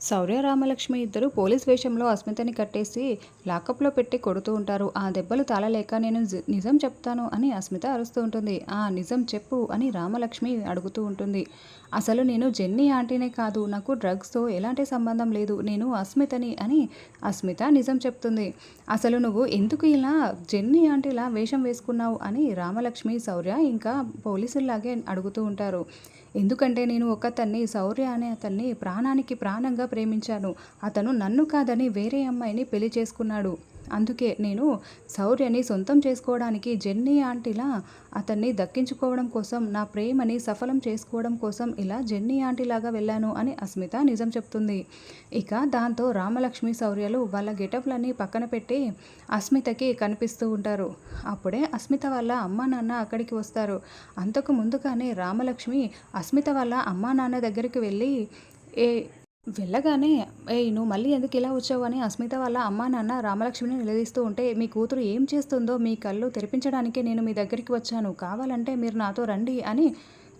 శౌర్య రామలక్ష్మి ఇద్దరు పోలీస్ వేషంలో అస్మితని కట్టేసి లాకప్లో పెట్టి కొడుతూ ఉంటారు. ఆ దెబ్బలు తాళలేక నేను నిజం చెప్తాను అని అస్మిత అరుస్తూ ఉంటుంది. ఆ నిజం చెప్పు అని రామలక్ష్మి అడుగుతూ ఉంటుంది. అసలు నేను జెన్నీ ఆంటీనే కాదు. నాకు డ్రగ్స్తో ఎలాంటి సంబంధం లేదు. నేను అస్మితని అని అస్మిత నిజం చెప్తుంది. అసలు నువ్వు ఎందుకు ఇలా జెన్నీ ఆంటీలా వేషం వేసుకున్నావు అని రామలక్ష్మి శౌర్య ఇంకా పోలీసుల్లాగే అడుగుతూ ఉంటారు. ఎందుకంటే నేను ఒకతన్ని శౌర్య అనే అతన్ని ప్రాణానికి ప్రాణంగా ప్రేమించాను. అతను నన్ను కాదని వేరే అమ్మాయిని పెళ్ళి చేసుకున్నాడు. అందుకే నేను శౌర్యని సొంతం చేసుకోవడానికి జెన్నీ ఆంటీలా అతన్ని దక్కించుకోవడం కోసం నా ప్రేమని సఫలం చేసుకోవడం కోసం ఇలా జెన్నీ ఆంటీలాగా వెళ్ళాను అని అస్మిత నిజం చెప్తుంది. ఇక దాంతో రామలక్ష్మి శౌర్యలు వాళ్ళ గెటప్లన్నీ పక్కన పెట్టి అస్మితకి కనిపిస్తూ ఉంటారు. అప్పుడే అస్మిత వాళ్ళ అమ్మా నాన్న అక్కడికి వస్తారు. అంతకు ముందుగానే రామలక్ష్మి అస్మిత వాళ్ళ అమ్మా నాన్న దగ్గరికి వెళ్ళి ఏ వెళ్ళగానే ఏ నువ్వు మళ్ళీ ఎందుకు ఇలా వచ్చావు? అని అస్మిత వాళ్ళ అమ్మా నాన్న రామలక్ష్మిని నిలదీస్తూ ఉంటే మీ కూతురు ఏం చేస్తుందో మీ కళ్ళు తెరిపించడానికే నేను మీ దగ్గరికి వచ్చాను. కావాలంటే మీరు నాతో రండి అని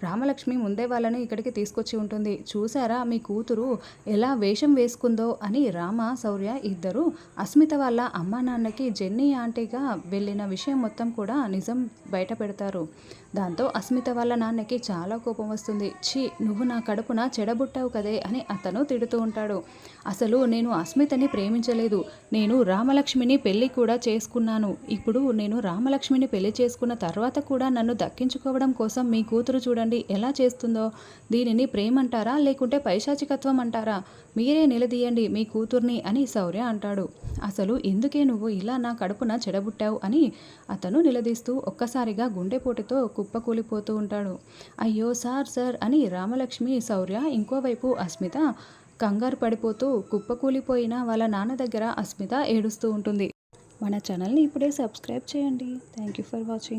రామలక్ష్మి ముందే వాళ్ళని ఇక్కడికి తీసుకొచ్చి ఉంటుంది. చూసారా మీ కూతురు ఎలా వేషం వేసుకుందో అని రామ శౌర్య ఇద్దరు అస్మిత వాళ్ళ అమ్మా నాన్నకి జెన్నీ ఆంటీగా వెళ్ళిన విషయం మొత్తం కూడా నిజం బయట పెడతారు. దాంతో అస్మిత వాళ్ళ నాన్నకి చాలా కోపం వస్తుంది. ఛీ నువ్వు నా కడుపున చెడబుట్టావు కదే అని అతను తిడుతూ ఉంటాడు. అసలు నేను అస్మితని ప్రేమించలేదు. నేను రామలక్ష్మిని పెళ్ళి కూడా చేసుకున్నాను. ఇప్పుడు నేను రామలక్ష్మిని పెళ్ళి చేసుకున్న తర్వాత కూడా నన్ను దక్కించుకోవడం కోసం మీ కూతురు చూడండి. చూడండి ఎలా చేస్తుందో. దీనిని ప్రేమంటారా లేకుంటే పైశాచికత్వం అంటారా? మీరే నిలదీయండి మీ కూతుర్ని అని శౌర్య అంటాడు. అసలు ఎందుకే నువ్వు ఇలా నా కడుపున చెడబుట్టావు అని అతను నిలదీస్తూ ఒక్కసారిగా గుండెపోటుతో కుప్పకూలిపోతూ ఉంటాడు. అయ్యో సార్ సార్ అని రామలక్ష్మి శౌర్య ఇంకోవైపు అస్మిత కంగారు పడిపోతూ కుప్పకూలిపోయిన వాళ్ళ నాన్న దగ్గర అస్మిత ఏడుస్తూ ఉంటుంది. మన ఛానల్ని ఇప్పుడే సబ్స్క్రైబ్ చేయండి. Thank you for watching.